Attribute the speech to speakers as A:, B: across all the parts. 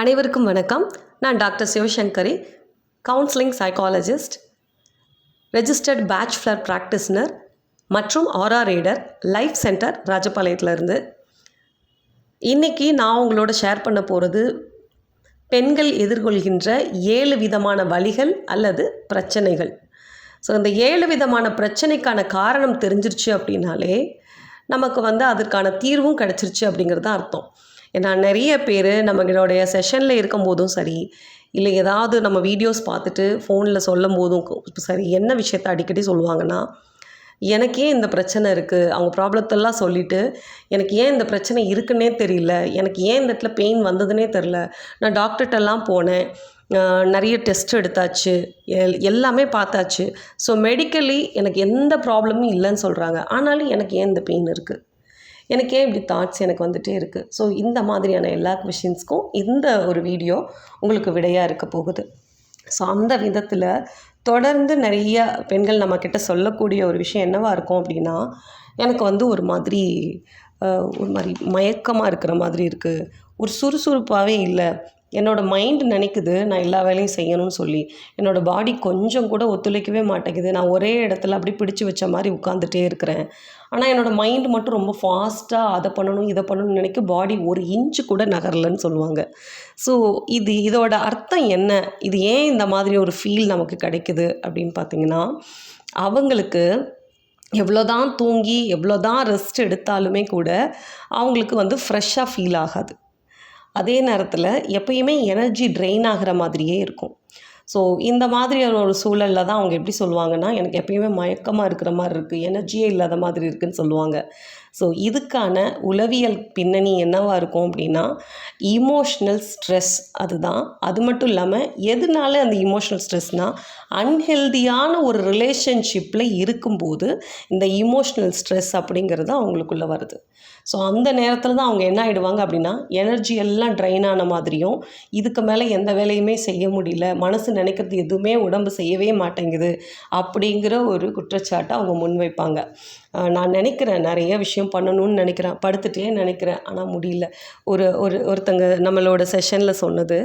A: அனைவருக்கும் வணக்கம். நான் doctor Sivasankari counselling psychologist registered bachelor practitioner மற்றும் ஆரா ரீடர் லைஃப் சென்டர் ராஜபாளையத்துலேருந்து. இன்றைக்கி நான் உங்களோட ஷேர் பண்ண போகிறது பெண்கள் எதிர்கொள்கின்ற ஏழு விதமான வழிகள் அல்லது பிரச்சனைகள். ஸோ இந்த ஏழு விதமான பிரச்சனைக்கான காரணம் தெரிஞ்சிருச்சு அப்படின்னாலே நமக்கு வந்து அதற்கான தீர்வும் கிடச்சிருச்சு அப்படிங்கிறது தான் அர்த்தம். ஏன்னா நிறைய பேர் நம்மளுடைய செஷனில் இருக்கும்போதும் சரி இல்லை ஏதாவது நம்ம வீடியோஸ் பார்த்துட்டு ஃபோனில் சொல்லும் போதும் சரி என்ன விஷயத்த அடிக்கடி சொல்லுவாங்கன்னா எனக்கு ஏன் இந்த பிரச்சனை இருக்குது அவங்க ப்ராப்ளத்தெல்லாம் சொல்லிவிட்டு எனக்கு ஏன் இந்த பிரச்சனை இருக்குன்னே தெரியல. எனக்கு ஏன் இந்த இடத்துல பெயின் வந்ததுன்னே தெரில நான் டாக்டர்கிட்டலாம் போனேன். நிறைய டெஸ்ட் எடுத்தாச்சு. எல் எல்லாமே பார்த்தாச்சு. ஸோ மெடிக்கலி எனக்கு எந்த ப்ராப்ளமும் இல்லைன்னு சொல்கிறாங்க ஆனாலும் எனக்கு ஏன் இந்த பெயின் இருக்குது எனக்கு ஏன் இப்படி தாட்ஸ் எனக்கு வந்துகிட்டே இருக்குது ஸோ இந்த மாதிரியான எல்லா கொஷின்ஸ்க்கும் இந்த ஒரு வீடியோ உங்களுக்கு விடையாக இருக்க போகுது. ஸோ அந்த விதத்தில் தொடர்ந்து நிறைய பெண்கள் நம்மக்கிட்ட சொல்லக்கூடிய ஒரு விஷயம் என்னவாக இருக்கும் அப்படின்னா எனக்கு வந்து ஒரு மாதிரி ஒரு மாதிரி மயக்கமாக இருக்கிற மாதிரி இருக்குது ஒரு சுறுசுறுப்பாகவே இல்லை. என்னோடய மைண்ட் நினைக்குது நான் எல்லா வேலையும் செய்யணும்னு சொல்லி. என்னோடய பாடி கொஞ்சம் கூட ஒத்துழைக்கவே மாட்டேங்குது. நான் ஒரே இடத்துல அப்படி பிடிச்சு வச்ச மாதிரி உட்காந்துட்டே இருக்கிறேன். ஆனால் என்னோடய மைண்ட் மட்டும் ரொம்ப ஃபாஸ்ட்டாக அதை பண்ணணும் இதை பண்ணணும்னு நினைக்க பாடி ஒரு இன்ச்சு கூட நகரலன்னு சொல்லுவாங்க. ஸோ இது இதோட அர்த்தம் என்ன? இது ஏன் இந்த மாதிரி ஒரு ஃபீல் நமக்கு கிடைக்குது அப்படின்னு பார்த்தீங்கன்னா அவங்களுக்கு எவ்வளோதான் தூங்கி எவ்வளோதான் ரெஸ்ட் எடுத்தாலுமே கூட அவங்களுக்கு வந்து ஃப்ரெஷ்ஷாக ஃபீல் ஆகாது. அதே நேரத்தில் எப்பயுமே எனர்ஜி ட்ரெயின் ஆகிற மாதிரியே இருக்கும். ஸோ இந்த மாதிரியான ஒரு சூழலில் தான் அவங்க எப்படி சொல்லுவாங்கன்னா எனக்கு எப்பயுமே மயக்கமாக இருக்கிற மாதிரி இருக்குது எனர்ஜியே இல்லாத மாதிரி இருக்குதுன்னு சொல்லுவாங்க. ஸோ இதுக்கான உளவியல் பின்னணி என்னவாக இருக்கும் அப்படின்னா இமோஷ்னல் ஸ்ட்ரெஸ் அதுதான். அது மட்டும் இல்லாமல் எதனால அந்த இமோஷ்னல் ஸ்ட்ரெஸ்னால் அன்ஹெல்தியான ஒரு ரிலேஷன்ஷிப்பில் இருக்கும்போது இந்த இமோஷ்னல் ஸ்ட்ரெஸ் அப்படிங்கிறது அவங்களுக்குள்ளே வருது. ஸோ அந்த நேரத்தில் தான் அவங்க என்ன ஆகிடுவாங்க அப்படின்னா எனர்ஜி எல்லாம் ட்ரைன் ஆன மாதிரியும் இதுக்கு மேலே எந்த வேலையுமே செய்ய முடியல மனசு நினைக்கிறது எதுவுமே உடம்பு செய்யவே மாட்டேங்குது அப்படிங்கிற ஒரு குற்றச்சாட்டை அவங்க முன்வைப்பாங்க. நான் நினைக்கிறேன் நிறைய விஷயம் பண்ணணும்னு நினைக்கிறேன். படுத்துட்டே நினைக்கிறேன். ஆனால் முடியல. ஒரு ஒரு ஒருத்தங்க நம்மளோட செஷனில் சொன்னது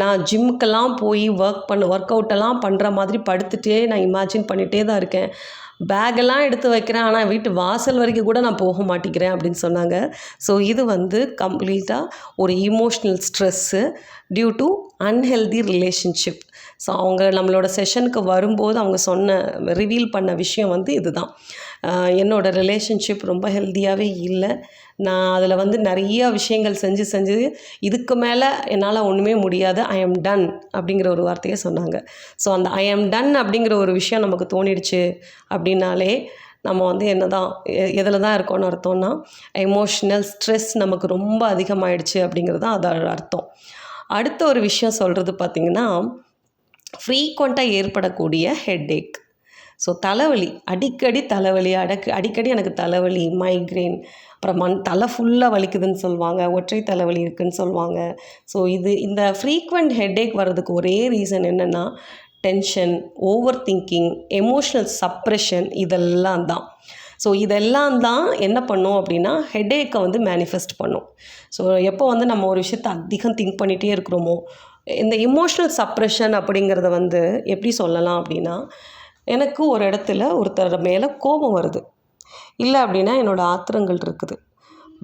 A: நான் ஜிம்முக்கெல்லாம் போய் ஒர்க் பண்ண ஒர்க் அவுட்டெல்லாம் பண்ணுற மாதிரி படுத்துட்டே நான் இமேஜின் பண்ணிகிட்டே தான் இருக்கேன். பேக்கெல்லாம் எடுத்து வைக்கிறேன். ஆனால் வீட்டு வாசல் வரைக்கும் கூட நான் போக மாட்டேங்கிறேன் அப்படின்னு சொன்னாங்க. ஸோ இது வந்து கம்ப்ளீட்டாக ஒரு emotional stress due to unhealthy relationship so அவங்க நம்மளோட செஷனுக்கு வரும்போது அவங்க சொன்ன ரிவீல் பண்ண விஷயம் வந்து இதுதான். என்னோடய என்னோட ரிலேஷன்ஷிப் ரொம்ப ஹெல்த்தியாகவே இல்லை. நான் அதில் வந்து நிறைய விஷயங்கள் செஞ்சு செஞ்சு இதுக்கு மேலே என்னால் ஒன்றுமே முடியாது. ஐ எம் டன் அப்படிங்கிற ஒரு வார்த்தையை சொன்னாங்க. ஸோ அந்த ஐ எம் டன் அப்படிங்கிற ஒரு விஷயம் நமக்கு தோணிடுச்சு அப்படின்னாலே நம்ம வந்து என்ன தான் எதில் தான் இருக்கோம்னு அர்த்தம்னா எமோஷ்னல் ஸ்ட்ரெஸ் நமக்கு ரொம்ப அதிகமாயிடுச்சு அப்படிங்கிறது தான் அதோட அர்த்தம். அடுத்த ஒரு விஷயம் சொல்கிறது பார்த்திங்கன்னா ஃப்ரீக்வெண்ட்டாக ஏற்படக்கூடிய ஹெட்டேக் ஸோ தலைவலி அடிக்கடி தலைவலி அடக்கு அடிக்கடி எனக்கு தலைவலி மைக்ரேன் அப்புறம் மண் தலை ஃபுல்லாக வலிக்குதுன்னு சொல்லுவாங்க ஒற்றை தலைவலி இருக்குன்னு சொல்லுவாங்க. ஸோ இது இந்த ஃப்ரீக்வெண்ட் ஹெட்டேக் வர்றதுக்கு ஒரே ரீசன் என்னென்னா tension over thinking emotional suppression இதெல்லாம் தான். ஸோ இதெல்லாம் தான் என்ன பண்ணும் அப்படின்னா ஹெட்டேக்கை வந்து மேனிஃபெஸ்ட் பண்ணும். ஸோ எப்போ வந்து நம்ம ஒரு விஷயத்தை அதிகம் திங்க் பண்ணிகிட்டே இருக்கிறோமோ இந்த இமோஷ்னல் சப்ரெஷன் அப்படிங்கிறத வந்து எப்படி சொல்லலாம் அப்படின்னா எனக்கு ஒரு இடத்துல ஒருத்தர் மேலே கோபம் வருது. இல்லை அப்படின்னா என்னோடய ஆத்திரங்கள் இருக்குது.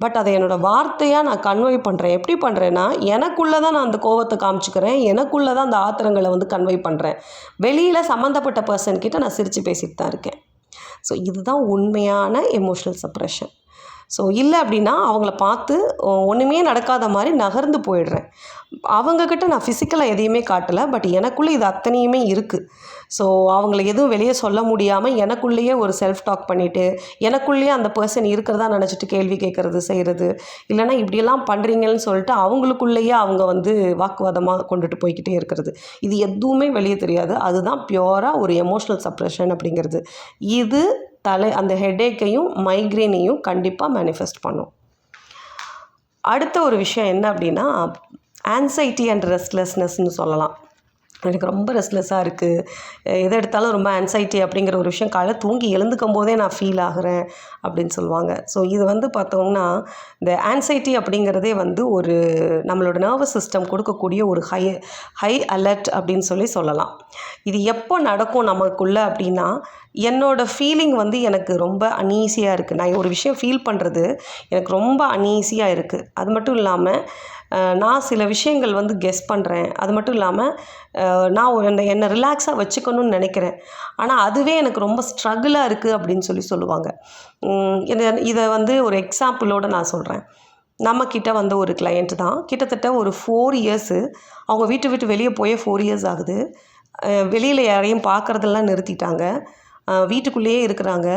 A: பட் அதை என்னோடய வார்த்தையாக நான் கன்வே பண்ணுறேன் எப்படி பண்ணுறேன்னா எனக்குள்ளே தான் நான் அந்த கோவத்தை காமிச்சிக்கிறேன். எனக்குள்ளே தான் அந்த ஆத்திரங்களை வந்து கன்வே பண்ணுறேன் வெளியில் சம்மந்தப்பட்ட பர்சன்கிட்ட நான் சிரித்து பேசிட்டு தான் இருக்கேன். ஸோ இதுதான் உண்மையான எமோஷ்னல் சப்ரெஷன் ஸோ இல்லை அப்படின்னா அவங்கள பார்த்து ஒன்றுமே நடக்காத மாதிரி நகர்ந்து போயிடுறேன். அவங்கக்கிட்ட நான் ஃபிசிக்கலாக எதையுமே காட்டலை பட் எனக்குள்ளே இது அத்தனையுமே இருக்குது ஸோ அவங்கள எதுவும் வெளியே சொல்ல முடியாமல் எனக்குள்ளேயே ஒரு செல்ஃப் டாக் பண்ணிவிட்டு எனக்குள்ளேயே அந்த பர்சன் இருக்கிறதா நினச்சிட்டு கேள்வி கேட்குறது செய்கிறது இல்லைன்னா இப்படியெல்லாம் பண்ணுறீங்கன்னு சொல்லிட்டு அவங்களுக்குள்ளேயே அவங்க வந்து வாக்குவாதமாக கொண்டுட்டு போய்க்கிட்டே இருக்கிறது. இது எதுவுமே வெளியே தெரியாது. அதுதான் பியோராக ஒரு எமோஷ்னல் சப்ரெஷன் அப்படிங்கிறது. இது தலை அந்த ஹெட்டேக்கையும் மைக்ரேனையும் கண்டிப்பாக மேனிஃபெஸ்ட் பண்ணும். அடுத்த ஒரு விஷயம் என்ன அப்படின்னா ஆன்சைட்டி அண்ட் ரெஸ்ட்லெஸ்னஸ்னு சொல்லலாம். எனக்கு ரொம்ப ரெஸ்ட்லெஸ்ஸாக இருக்குது எதை எடுத்தாலும் ரொம்ப ஆன்சைட்டி அப்படிங்கிற ஒரு விஷயம் காலை தூங்கி எழுந்துக்கும் போதே நான் ஃபீல் ஆகிறேன் அப்படின்னு சொல்லுவாங்க. ஸோ இது வந்து பார்த்தோம்னா இந்த ஆன்சைட்டி அப்படிங்கிறதே வந்து ஒரு நம்மளோட நர்வஸ் சிஸ்டம் கொடுக்கக்கூடிய ஒரு ஹை ஹை அலர்ட் அப்படின்னு சொல்லி சொல்லலாம். இது எப்போ நடக்கும் நமக்குள்ளே அப்படின்னா என்னோடய ஃபீலிங் வந்து எனக்கு ரொம்ப அன்ஈஸியாக இருக்குது நான் ஒரு விஷயம் ஃபீல் பண்ணுறது எனக்கு ரொம்ப அன்ஈஸியாக இருக்குது அது மட்டும் இல்லாமல் நான் சில விஷயங்கள் வந்து கெஸ் பண்ணுறேன் அது மட்டும் இல்லாமல் நான் ஒரு என்னை ரிலாக்ஸாக வச்சுக்கணும்னு நினைக்கிறேன். ஆனால் அதுவே எனக்கு ரொம்ப ஸ்ட்ரகிளாக இருக்குது அப்படின்னு சொல்லி சொல்லுவாங்க. இதை இதை வந்து ஒரு எக்ஸாம்பிளோடு நான் சொல்கிறேன் நம்மக்கிட்ட வந்த ஒரு கிளையண்ட் தான். கிட்டத்தட்ட ஒரு ஃபோர் இயர்ஸு அவங்க வீட்டை விட்டு வெளியே போயே ஃபோர் இயர்ஸ் ஆகுது. வெளியில் யாரையும் பார்க்குறதெல்லாம் நிறுத்திட்டாங்க. வீட்டுக்குள்ளேயே இருக்கிறாங்க.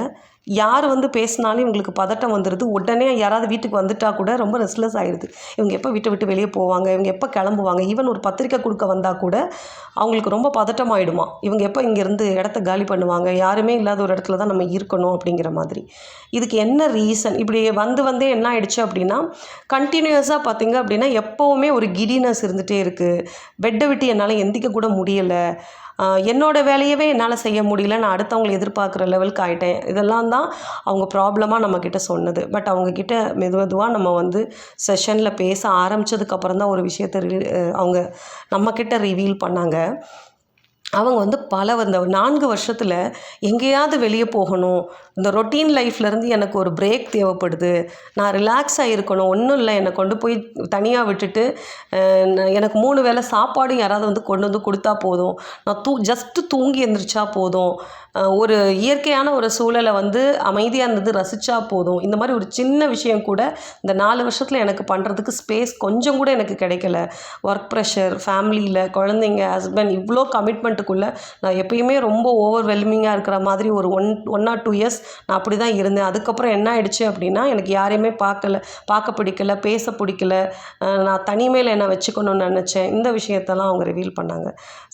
A: யார் வந்து பேசினாலும் இவங்களுக்கு பதட்டம் வந்துடுது உடனே யாராவது வீட்டுக்கு வந்துட்டால் கூட ரொம்ப ரெஸ்ட்லெஸ் ஆகிடுது இவங்க எப்போ வீட்டை விட்டு வெளியே போவாங்க? இவங்க எப்போ கிளம்புவாங்க? ஈவன் ஒரு பத்திரிக்கை கொடுக்க வந்தால் கூட அவங்களுக்கு ரொம்ப பதட்டம் ஆயிடுமா? இவங்க எப்போ இங்கேருந்து இடத்த காலி பண்ணுவாங்க? யாருமே இல்லாத ஒரு இடத்துல தான் நம்ம இருக்கணும் அப்படிங்கிற மாதிரி. இதுக்கு என்ன ரீசன் இப்படி வந்து வந்தே என்ன ஆயிடுச்சு அப்படின்னா கண்டினியூஸாக பார்த்தீங்க அப்படின்னா எப்போவுமே ஒரு கிடினஸ் இருந்துகிட்டே இருக்குது பெட்டை விட்டு என்னால் எந்திக்க கூட முடியலை. என்னோடய என்னோட வேலையவே என்னால் செய்ய முடியல. நான் அடுத்தவங்களை எதிர்பார்க்குற லெவலுக்கு ஆகிட்டேன் இதெல்லாம் தான் அவங்க ப்ராப்ளமாக நம்மக்கிட்ட சொன்னது. பட் அவங்கக்கிட்ட மெது மெதுவாக நம்ம வந்து செஷனில் பேச ஆரம்பித்ததுக்கப்புறம் தான் ஒரு விஷயத்தை ரி அவங்க நம்மக்கிட்ட ரிவீல் பண்ணாங்க. அவங்க வந்து பல வந்த நான்கு வருஷத்தில் எங்கேயாவது வெளியே போகணும். இந்த ரொட்டீன் லைஃப்லேருந்து எனக்கு ஒரு பிரேக் தேவைப்படுது. நான் ரிலாக்ஸாக இருக்கணும் ஒன்றும் இல்லை. என்னை கொண்டு போய் தனியாக விட்டுட்டு எனக்கு மூணு வேளை சாப்பாடும் யாராவது வந்து கொண்டு வந்து கொடுத்தா போதும். நான் தூ ஜஸ்ட்டு தூங்கி எந்திரிச்சா போதும். ஒரு இயற்கையான ஒரு சூழலை வந்து அமைதியாக இருந்தது ரசித்தா போதும். இந்த மாதிரி ஒரு சின்ன விஷயம் கூட இந்த நாலு வருஷத்தில் எனக்கு பண்ணுறதுக்கு ஸ்பேஸ் கொஞ்சம் கூட எனக்கு கிடைக்கல. ஒர்க் ப்ரெஷர் ஃபேமிலியில் குழந்தைங்க ஹஸ்பண்ட் இவ்வளோ கமிட்மெண்ட்டுக்குள்ளே நான் எப்பயுமே ரொம்ப ஓவர்வெல்மிங்காக இருக்கிற மாதிரி ஒரு one one or two years நான் அப்படி தான் இருந்தேன். அதுக்கப்புறம் என்ன ஆயிடுச்சு அப்படின்னா எனக்கு யாரையுமே பார்க்கல பார்க்க பிடிக்கல பேச பிடிக்கல. நான் தனிமையில் என்ன வச்சுக்கணும்னு நினச்சேன். இந்த விஷயத்தெல்லாம் அவங்க ரிவீல் பண்ணாங்க.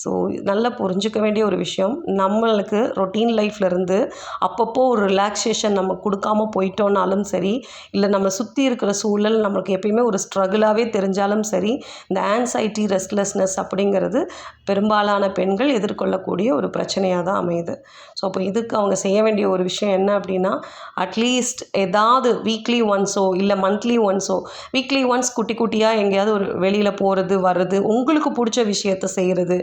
A: ஸோ நல்லா புரிஞ்சுக்க வேண்டிய ஒரு விஷயம் நம்மளுக்கு ரொட்டீன் லைஃப்லேருந்து அப்பப்போ ஒரு ரிலாக்ஸேஷன் நம்ம கொடுக்காம போயிட்டோம்னாலும் சரி இல்லை நம்ம சுற்றி இருக்கிற சூழல் நம்மளுக்கு எப்பயுமே ஒரு ஸ்ட்ரகிளாகவே தெரிஞ்சாலும் சரி இந்த ஆன்சைட்டி ரெஸ்ட்லெஸ்னஸ் அப்படிங்கிறது பெரும்பாலான பெண்கள் எதிர்கொள்ளக்கூடிய ஒரு பிரச்சனையாக தான் அமையுது. ஸோ அப்போ இதுக்கு அவங்க செய்ய வேண்டிய ஒரு விஷயம் என்ன அப்படின்னா அட்லீஸ்ட் ஏதாவது வீக்லி ஒன்ஸோ இல்லை மந்த்லி ஒன்ஸோ வீக்லி ஒன்ஸ் குட்டி குட்டியாக எங்கேயாவது ஒரு வெளியில் போகிறது வர்றது உங்களுக்கு பிடிச்ச விஷயத்த செய்கிறது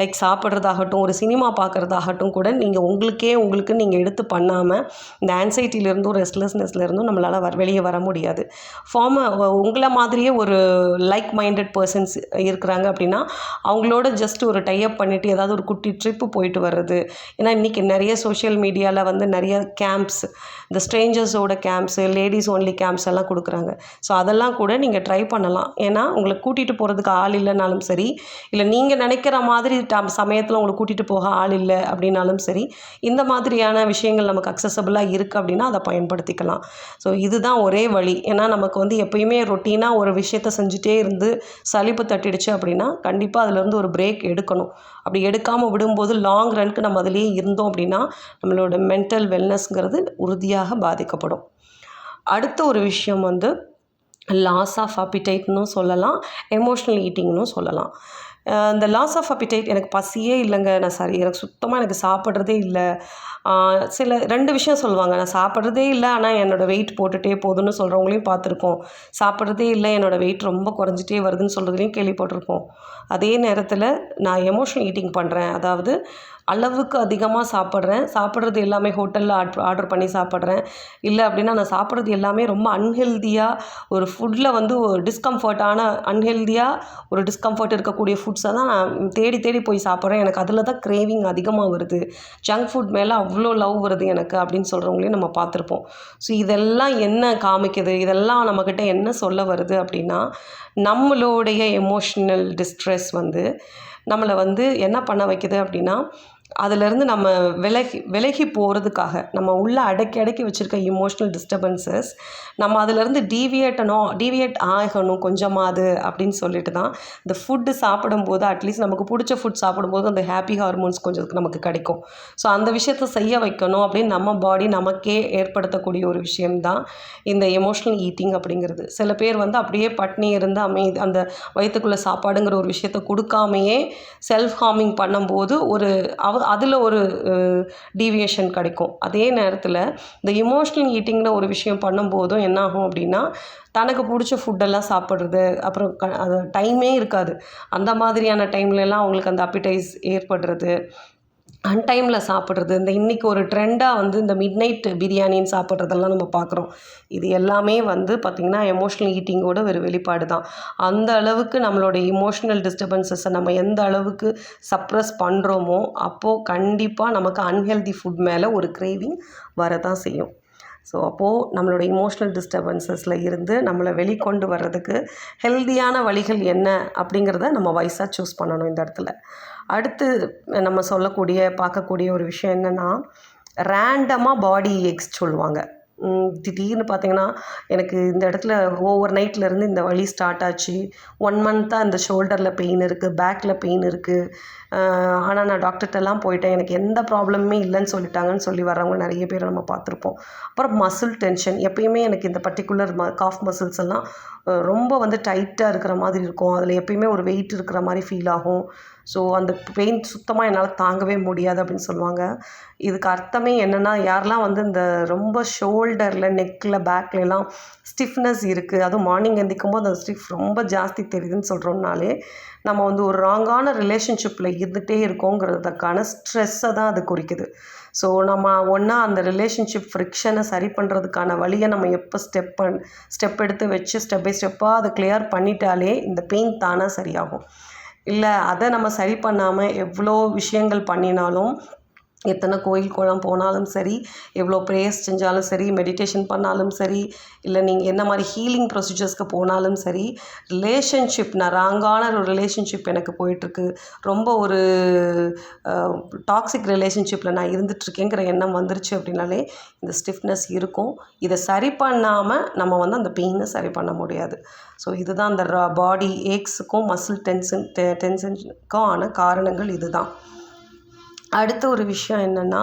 A: லைக் சாப்பிட்றதாகட்டும் ஒரு சினிமா பார்க்குறதாகட்டும் கூட நீங்கள் உங்களுக்கே உங்களுக்கு நீங்கள் எடுத்து பண்ணாமல் இந்த ஆன்சைட்டிலேருந்தும் ரெஸ்ட்லெஸ்னஸ்லேருந்தும் நம்மளால் வர வெளியே வர முடியாது. ஃபார்ம் உங்களை மாதிரியே ஒரு லைக் மைண்டட் பர்சன்ஸ் இருக்கிறாங்க அப்படின்னா அவங்களோட ஜஸ்ட் ஒரு டைப் பண்ணிவிட்டு ஏதாவது ஒரு குட்டி ட்ரிப்பு போயிட்டு வர்றது. ஏன்னா இன்றைக்கி நிறைய சோஷியல் மீடியாவில் வந்து நிறைய கே கேம்ப்ஸ் இந்த ஸ்ட்ரேஞ்சர்ஸோட கேம்ப்ஸு லேடிஸ் ஒன்லி கேம்ப்ஸ் எல்லாம் கொடுக்குறாங்க. ஸோ அதெல்லாம் கூட நீங்கள் ட்ரை பண்ணலாம். ஏன்னா உங்களை கூட்டிகிட்டு போகிறதுக்கு ஆள் இல்லைனாலும் சரி இல்லை நீங்கள் நினைக்கிற மாதிரி டம் சமயத்தில் உங்களை கூட்டிகிட்டு போக ஆள் இல்லை அப்படின்னாலும் சரி இந்த மாதிரியான விஷயங்கள் நமக்கு அக்சசபிளாக இருக்குது அப்படின்னா அதை பயன்படுத்திக்கலாம். ஸோ இதுதான் ஒரே வழி. ஏன்னா நமக்கு வந்து எப்பயுமே ரொட்டீனாக ஒரு விஷயத்த செஞ்சுட்டே இருந்து சலிப்பு தட்டிடுச்சு அப்படின்னா கண்டிப்பாக அதுலேருந்து ஒரு பிரேக் எடுக்கணும். அப்படி எடுக்காமல் விடும்போது லாங் ரனுக்கு நம்ம அதிலேயே இருந்தோம் அப்படின்னா நம்மளோட மென்டல் வெல்னஸ்ங்கிறது உறுதியாக பாதிக்கப்படும். அடுத்த ஒரு விஷயம் வந்து லாஸ் ஆஃப் அப்பிடைட்னும் சொல்லலாம் எமோஷ்னல் ஈட்டிங்னும் சொல்லலாம். இந்த லாஸ் ஆஃப் அப்பிடைட் எனக்கு பசியே இல்லைங்க. நான் சரி எனக்கு சுத்தமாக எனக்கு சாப்பிட்றதே இல்லை. சில ரெண்டு விஷயம் சொல்லுவாங்க. நான் சாப்பிட்றதே இல்லை ஆனால் என்னோடய வெயிட் போட்டுகிட்டே போகுதுன்னு சொல்கிறவங்களையும் பார்த்துருக்கோம். சாப்பிட்றதே இல்லை என்னோடய வெயிட் ரொம்ப குறைஞ்சிட்டே வருதுன்னு சொல்கிறதுலையும் கேள்விப்பட்டிருக்கோம் அதே நேரத்தில் நான் எமோஷ்னல் ஈட்டிங் பண்ணுறேன் அதாவது அளவுக்கு அதிகமாக சாப்பிட்றேன். சாப்பிட்றது எல்லாமே ஹோட்டலில் ஆட் ஆர்டர் பண்ணி சாப்பிட்றேன். இல்லை அப்படின்னா நான் சாப்பிட்றது எல்லாமே ரொம்ப அன்ஹெல்தியாக ஒரு ஃபுட்டில் வந்து ஒரு டிஸ்கம்ஃபர்ட்டான அன்ஹெல்தியாக ஒரு டிஸ்கம்ஃபர்ட் இருக்கக்கூடிய ஃபுட்ஸை தான் நான் தேடி தேடி போய் சாப்பிட்றேன். எனக்கு அதில் தான் கிரேவிங் அதிகமாக வருது. ஜங்க் ஃபுட் மேலே அவ்வளோ லவ் வருது எனக்கு அப்படின்னு சொல்கிறவங்களையும் நம்ம பார்த்துருப்போம். ஸோ இதெல்லாம் என்ன காமிக்குது? இதெல்லாம் நம்மக்கிட்ட என்ன சொல்ல வருது அப்படின்னா நம்மளுடைய எமோஷ்னல் டிஸ்ட்ரெஸ் வந்து நம்மளை வந்து என்ன பண்ண வைக்குது அப்படின்னா அதிலேருந்து நம்ம விலகி விலகி போகிறதுக்காக நம்ம உள்ளே அடக்கி அடக்கி வச்சுருக்க இமோஷ்னல் டிஸ்டர்பன்சஸ் நம்ம அதிலேருந்து டீவியேட்டணும் டீவியேட் ஆகணும் கொஞ்சமாவது அப்படின்னு சொல்லிட்டு தான் இந்த ஃபுட்டு சாப்பிடும்போது அட்லீஸ்ட் நமக்கு பிடிச்ச ஃபுட் சாப்பிடும்போது அந்த ஹாப்பி ஹார்மோன்ஸ் கொஞ்சம் நமக்கு கிடைக்கும். ஸோ அந்த விஷயத்த செய்ய வைக்கணும் அப்படின்னு நம்ம பாடி நமக்கே ஏற்படுத்தக்கூடிய ஒரு விஷயம்தான் இந்த எமோஷ்னல் ஈட்டிங் அப்படிங்கிறது. சில பேர் வந்து அப்படியே பட்னி இருந்து அமை அந்த வயிற்றுக்குள்ளே சாப்பாடுங்கிற ஒரு விஷயத்த கொடுக்காமையே செல்ஃப் ஹார்மிங் பண்ணும்போது ஒரு அவ அதில் ஒரு டீவியேஷன் கிடைக்கும். அதே நேரத்தில் இந்த இமோஷ்னல் ஈட்டிங்கிற ஒரு விஷயம் பண்ணும்போதும் என்ன ஆகும் அப்படின்னா தனக்கு பிடிச்ச ஃபுட்டெல்லாம் சாப்பிட்றது அப்புறம் க அது டைமே இருக்காது. அந்த மாதிரியான டைம்லலாம் அவங்களுக்கு அந்த அப்பிடைஸ் ஏற்படுறது. அன்டைமில் சாப்பிட்றது இந்த இன்றைக்கி ஒரு ட்ரெண்டாக வந்து இந்த மிட் நைட் பிரியாணின்னு சாப்பிட்றதெல்லாம் நம்ம பார்க்குறோம். இது எல்லாமே வந்து பார்த்திங்கன்னா எமோஷ்னல் ஈட்டிங்கோட ஒரு வெளிப்பாடு தான். அந்த அளவுக்கு நம்மளுடைய இமோஷ்னல் டிஸ்டர்பன்சஸை நம்ம எந்த அளவுக்கு சப்ரஸ் பண்ணுறோமோ அப்போது கண்டிப்பாக நமக்கு அன்ஹெல்தி ஃபுட் மேலே ஒரு கிரேவிங் வரதான் செய்யும். ஸோ அப்போது நம்மளோட இமோஷ்னல் டிஸ்டர்பன்சஸில் இருந்து நம்மளை வெளிக்கொண்டு வர்றதுக்கு ஹெல்தியான வழிகள் என்ன அப்படிங்கிறத நம்ம வயசாக சூஸ் பண்ணணும் இந்த இடத்துல. அடுத்து நம்ம சொல்லக்கூடிய பார்க்கக்கூடிய ஒரு விஷயம் என்னென்னா ரேண்டமாக பாடி எக்ஸ் சொல்லுவாங்க. திடீர்னு பார்த்தீங்கன்னா எனக்கு இந்த இடத்துல ஓவர் நைட்லேருந்து இந்த வலி ஸ்டார்ட் ஆச்சு. ஒன் மந்த்தாக இந்த ஷோல்டரில் பெயின் இருக்குது பேக்கில் பெயின் இருக்குது ஆனால் நான் டாக்டர்கிட்டலாம் போயிட்டேன். எனக்கு எந்த ப்ராப்ளமுமே இல்லைன்னு சொல்லிட்டாங்கன்னு சொல்லி வரவங்க நிறைய பேர் நம்ம பார்த்துருப்போம். அப்புறம் மசில் டென்ஷன் எப்பயுமே எனக்கு இந்த பர்டிகுலர் ம காஃப் மசில்ஸ் எல்லாம் ரொம்ப வந்து டைட்டாக இருக்கிற மாதிரி இருக்கும். அதில் எப்பயுமே ஒரு வெயிட் இருக்கிற மாதிரி ஃபீல் ஆகும். ஸோ அந்த பெயின் சுத்தமாக என்னால் தாங்கவே முடியாது அப்படின்னு சொல்லுவாங்க. இதுக்கு அர்த்தமே என்னென்னா யாரெல்லாம் வந்து இந்த ரொம்ப ஷோல்டரில் நெக்கில் பேக்லலாம் ஸ்டிஃப்னஸ் இருக்குது அதுவும் மார்னிங் எந்திக்கும் போது அந்த ஸ்டிஃப் ரொம்ப ஜாஸ்தி தெரியுதுன்னு சொல்கிறோம்னாலே நம்ம வந்து ஒரு ராங்கான ரிலேஷன்ஷிப்பில் இருந்துகிட்டே இருக்கோங்கிறதுக்கான ஸ்ட்ரெஸ்ஸை தான் அது குறிக்குது. ஸோ நம்ம ஒன்றா அந்த ரிலேஷன்ஷிப் ஃப்ரிக்ஷனை சரி பண்ணுறதுக்கான வழியை நம்ம எப்போ ஸ்டெப் பண் ஸ்டெப் எடுத்து வச்சு ஸ்டெப் பை ஸ்டெப்பாக அதை கிளியர் பண்ணிட்டாலே இந்த பெயின் தானாக சரியாகும். இல்லை அதை நம்ம சரி பண்ணாமல் எவ்வளோ விஷயங்கள் பண்ணினாலும் எத்தனை கோயில் குளம் போனாலும் சரி எவ்வளோ ப்ரேயர்ஸ் செஞ்சாலும் சரி மெடிடேஷன் பண்ணாலும் சரி இல்லை நீங்கள் என்ன மாதிரி ஹீலிங் ப்ரொசீஜர்ஸ்க்கு போனாலும் சரி ரிலேஷன்ஷிப் நான் ராங்கான ஒரு ரிலேஷன்ஷிப் எனக்கு போயிட்டுருக்கு. ரொம்ப ஒரு டாக்ஸிக் ரிலேஷன்ஷிப்பில் நான் இருந்துகிட்ருக்கேங்கிற எண்ணம் வந்துருச்சு அப்படின்னாலே இந்த ஸ்டிஃப்னஸ் இருக்கும். இதை சரி பண்ணாமல் நம்ம வந்து அந்த பெயினை சரி பண்ண முடியாது. ஸோ இதுதான் அந்த பாடி ஏக்ஸுக்கும் மசில் டென்ஷன் டென்ஷனுக்கும் ஆன காரணங்கள் இதுதான். அடுத்த ஒரு விஷயம் என்னென்னா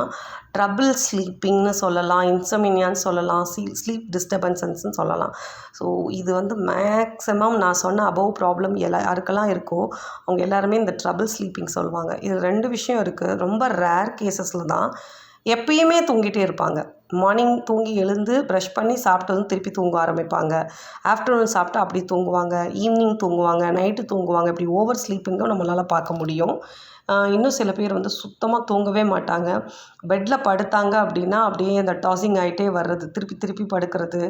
A: ட்ரபிள் ஸ்லீப்பிங்னு சொல்லலாம் இன்சமினியான்னு சொல்லலாம் ஸ்லீ ஸ்லீப் டிஸ்டர்பன்சன்ஸ்னு சொல்லலாம். ஸோ இது வந்து மேக்ஸிமம் நான் சொன்ன அபவ் ப்ராப்ளம் எல்லா யாருக்கெல்லாம் இருக்கோ அவங்க எல்லாருமே இந்த ட்ரபிள் ஸ்லீப்பிங் சொல்லுவாங்க. இது ரெண்டு விஷயம் இருக்குது ரொம்ப ரேர் கேசஸில் தான். எப்பயுமே தூங்கிட்டே இருப்பாங்க. மார்னிங் தூங்கி எழுந்து ப்ரஷ் பண்ணி சாப்பிட்டு வந்து திருப்பி தூங்க ஆரம்பிப்பாங்க. ஆஃப்டர்நூன் சாப்பிட்டு அப்படி தூங்குவாங்க. ஈவினிங் தூங்குவாங்க. நைட்டு தூங்குவாங்க. இப்படி ஓவர் ஸ்லீப்பிங்கும் நம்மளால் பார்க்க முடியும். இன்னும் சில பேர் வந்து சுத்தமாக தூங்கவே மாட்டாங்க. பெட்டில் படுத்தாங்க அப்படின்னா அப்படியே அந்த டாஸிங் ஆகிட்டே வர்றது திருப்பி திருப்பி படுக்கிறது.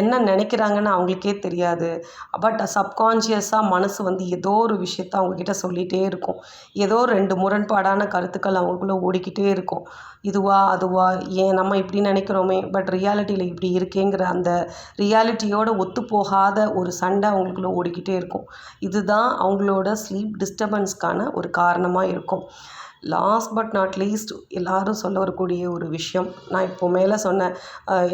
A: என்ன நினைக்கிறாங்கன்னு அவங்களுக்கே தெரியாது. பட் சப்கான்ஷியஸாக மனசு வந்து ஏதோ ஒரு விஷயத்த அவங்கக்கிட்ட சொல்லிகிட்டே இருக்கும். ஏதோ ரெண்டு முரண்பாடான கருத்துக்கள் அவங்களுக்குள்ளே ஓடிக்கிட்டே இருக்கும். இதுவா அதுவா ஏன் நம்ம இப்படி நினைக்கிறோமே? பட் ரியாலிட்டியில் இப்படி இருக்கேங்கிற அந்த ரியாலிட்டியோட ஒத்துப்போகாத ஒரு சண்டை அவங்களுக்குள்ள ஓடிக்கிட்டே இருக்கும். இதுதான் அவங்களோட ஸ்லீப் டிஸ்டர்பன்ஸ்க்கான ஒரு காரணமாக இருக்கும். லாஸ்ட் பட் நாட் லீஸ்ட் எல்லாரும் சொல்ல வரக்கூடிய ஒரு விஷயம். நான் இப்போ மேலே சொன்ன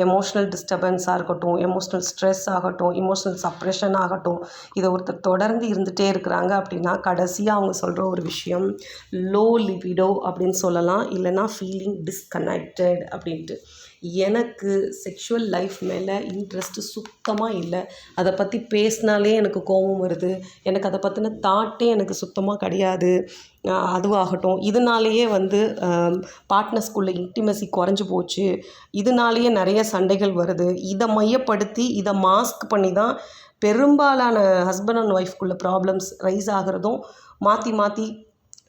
A: எமோஷ்னல் டிஸ்டர்பன்ஸாக இருக்கட்டும் எமோஷ்னல் ஸ்ட்ரெஸ் ஆகட்டும் இமோஷ்னல் சப்ரெஷன் ஆகட்டும் இதை ஒருத்தர் தொடர்ந்து இருந்துகிட்டே இருக்கிறாங்க அப்படின்னா கடைசியாக அவங்க சொல்கிற ஒரு விஷயம் லோ லிபிடோ அப்படின்னு சொல்லலாம். இல்லைன்னா ஃபீலிங் டிஸ்கனெக்டட் அப்படின்ட்டு. எனக்கு செக்ஷுவல் லைஃப் மேலே இன்ட்ரெஸ்ட்டு சுத்தமாக இல்லை. அதை பற்றி பேசினாலே எனக்கு கோபம் வருது. எனக்கு அதை பற்றின தாட்டே எனக்கு சுத்தமாக கிடையாது. அதுவாகட்டும். இதனாலேயே வந்து பார்ட்னர்ஸ்குள்ளே இன்டிமசி குறைஞ்சி போச்சு. இதனாலேயே நிறைய சண்டைகள் வருது. இதை மையப்படுத்தி இதை மாஸ்க் பண்ணி தான் பெரும்பாலான ஹஸ்பண்ட் அண்ட் ஒய்ஃப்குள்ள ப்ராப்ளம்ஸ் ரைஸ் ஆகிறதும் மாற்றி மாற்றி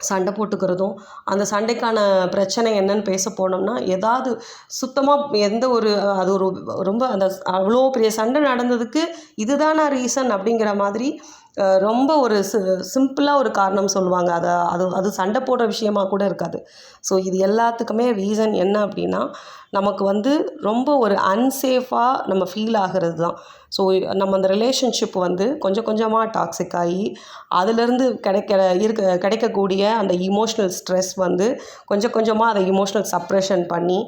A: சண்டை போட்டுக்கிறதும் அந்த சண்டைக்கான பிரச்சனை என்னன்னு பேச போனோம்னா ஏதாவது சுத்தமாக எந்த ஒரு அது ஒரு ரொம்ப அந்த அவ்வளோ பெரிய சண்டை நடந்ததுக்கு இதுதானா ரீசன் அப்படிங்கிற மாதிரி ரொம்ப ஒரு சி சிம்பிளாக ஒரு காரணம் சொல்லுவாங்க. அதை அது அது சண்டை போடுற விஷயமா கூட இருக்காது. ஸோ இது எல்லாத்துக்குமே ரீசன் என்ன அப்படின்னா நமக்கு வந்து ரொம்ப ஒரு அன்சேஃபாக நம்ம ஃபீல் ஆகிறது தான் ஸோ நம்ம அந்த ரிலேஷன்ஷிப் வந்து கொஞ்சம் கொஞ்சமாக டாக்ஸிக் ஆகி அதுலேருந்து கிடைக்கிற இருக்க கிடைக்கக்கூடிய அந்த இமோஷ்னல் ஸ்ட்ரெஸ் வந்து கொஞ்சம் கொஞ்சமாக அதை இமோஷ்னல் சப்ரெஷன் பண்ணி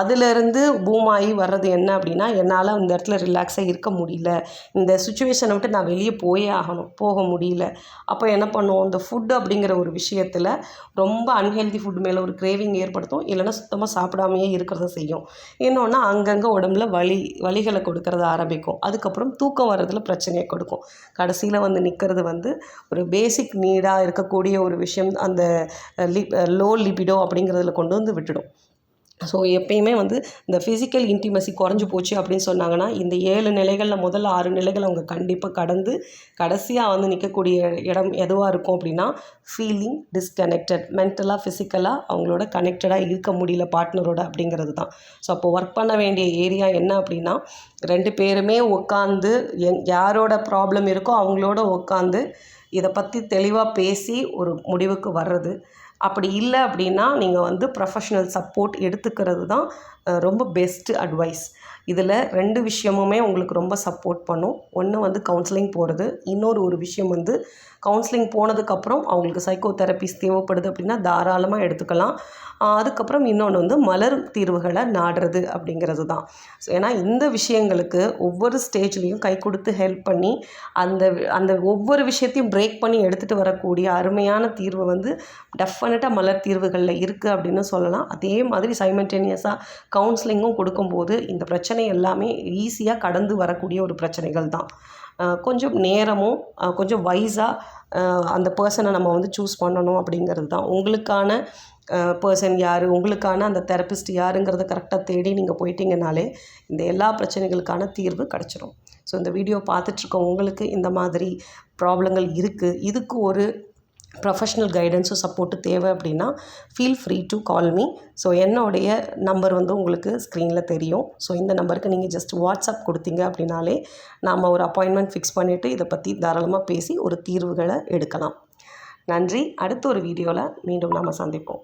A: அதுலேருந்து பூம் ஆகி வர்றது என்ன அப்படின்னா என்னால் இந்த இடத்துல ரிலாக்ஸாக இருக்க முடியல. இந்த சுச்சுவேஷனை விட்டு நான் வெளியே போயே ஆகணும் போக முடியல. அப்போ என்ன பண்ணுவோம்? இந்த ஃபுட் அப்படிங்கிற ஒரு விஷயத்தில் ரொம்ப அன்ஹெல்தி ஃபுட் மேலே ஒரு கிரேவிங் ஏற்படுத்தும். இல்லைன்னா சுத்தமாக சாப்பிடாமையே இருக்கிறத செய்யும் இன்னொன்று அங்கங்கே உடம்புல வலி வலிகளை கொடுக்கறத ஆரம்பிக்கும். அதுக்கப்புறம் தூக்கம் வர்றதுல பிரச்சனையை கொடுக்கும். கடைசியில் வந்து நிற்கிறது வந்து ஒரு பேசிக் நீடாக இருக்கக்கூடிய ஒரு விஷயம் அந்த லிப் லோ லிபிடோ அப்படிங்கிறதுல கொண்டு வந்து விட்டுடும். ஸோ எப்பயுமே வந்து இந்த ஃபிசிக்கல் இன்டிமசி குறைஞ்சி போச்சு அப்படின்னு சொன்னாங்கன்னா இந்த ஏழு நிலைகளில் முதல்ல ஆறு நிலைகள் அவங்க கண்டிப்பாக கடந்து கடைசியாக வந்து நிற்கக்கூடிய இடம் எதுவாக இருக்கும் அப்படின்னா ஃபீலிங் டிஸ்கனெக்டட் மென்டலாக ஃபிசிக்கலாக அவங்களோட கனெக்டடாக இருக்க முடியல பார்ட்னரோட அப்படிங்கிறது தான். ஸோ அப்போ ஒர்க் பண்ண வேண்டிய ஏரியா என்ன அப்படின்னா ரெண்டு பேருமே உட்காந்து எங் யாரோட ப்ராப்ளம் இருக்கோ அவங்களோட உட்காந்து இதை பற்றி தெளிவாக பேசி ஒரு முடிவுக்கு வர்றது. அப்படி இல்லை அப்படின்னா நீங்கள் வந்து ப்ரொஃபஷ்னல் சப்போர்ட் எடுத்துக்கிறது தான் ரொம்ப பெஸ்ட்டு அட்வைஸ் இதில் ரெண்டு விஷயமுமே உங்களுக்கு ரொம்ப சப்போர்ட் பண்ணும். ஒன்று வந்து கவுன்சிலிங் போகிறது இன்னொரு ஒரு விஷயம் வந்து கவுன்சிலிங் போனதுக்கப்புறம் அவங்களுக்கு சைக்கோ தெரப்பிஸ் தேவைப்படுது அப்படின்னா தாராளமாக எடுத்துக்கலாம். அதுக்கப்புறம் இன்னொன்று வந்து மலர் தீர்வுகளை நாடுறது அப்படிங்கிறது தான். ஸோ ஏன்னா இந்த விஷயங்களுக்கு ஒவ்வொரு ஸ்டேஜ்லேயும் கை கொடுத்து ஹெல்ப் பண்ணி அந்த அந்த ஒவ்வொரு விஷயத்தையும் பிரேக் பண்ணி எடுத்துகிட்டு வரக்கூடிய அருமையான தீர்வு வந்து டெஃபினட்டாக மலர் தீர்வுகளில் இருக்குது அப்படின்னு சொல்லலாம். அதே மாதிரி சைமல்டேனியஸாக கவுன்சிலிங்கும் கொடுக்கும்போது இந்த பிரச்சனை எல்லாமே ஈஸியாக கடந்து வரக்கூடிய ஒரு பிரச்சனைகள் தான். கொஞ்சம் நேரமும் கொஞ்சம் வைஸாக அந்த பர்சனை நம்ம வந்து சூஸ் பண்ணணும் அப்படிங்கிறது தான். உங்களுக்கான பர்சன் யார்? உங்களுக்கான அந்த தெரபிஸ்ட் யாருங்கிறத கரெக்டாக தேடி நீங்கள் போயிட்டீங்கனாலே இந்த எல்லா பிரச்சனைகளுக்கான தீர்வு கிடச்சிரும். ஸோ இந்த வீடியோ பார்த்துட்ருக்க உங்களுக்கு இந்த மாதிரி ப்ராப்ளங்கள் இருக்குது இதுக்கு ஒரு ப்ரொஃபஷ்னல் கைடன்ஸும் சப்போர்ட்டு தேவை அப்படின்னா feel free to call me so என்னுடைய நம்பர் வந்து உங்களுக்கு ஸ்க்ரீனில் தெரியும். ஸோ இந்த நம்பருக்கு நீங்கள் ஜஸ்ட் வாட்ஸ்அப் கொடுத்தீங்க அப்படின்னாலே நாம் ஒரு அப்பாயின்மெண்ட் ஃபிக்ஸ் பண்ணிவிட்டு இதை பற்றி தாராளமாக பேசி ஒரு தீர்வுகளை எடுக்கலாம். நன்றி. அடுத்த ஒரு வீடியோவில் மீண்டும் நாம் சந்திப்போம்.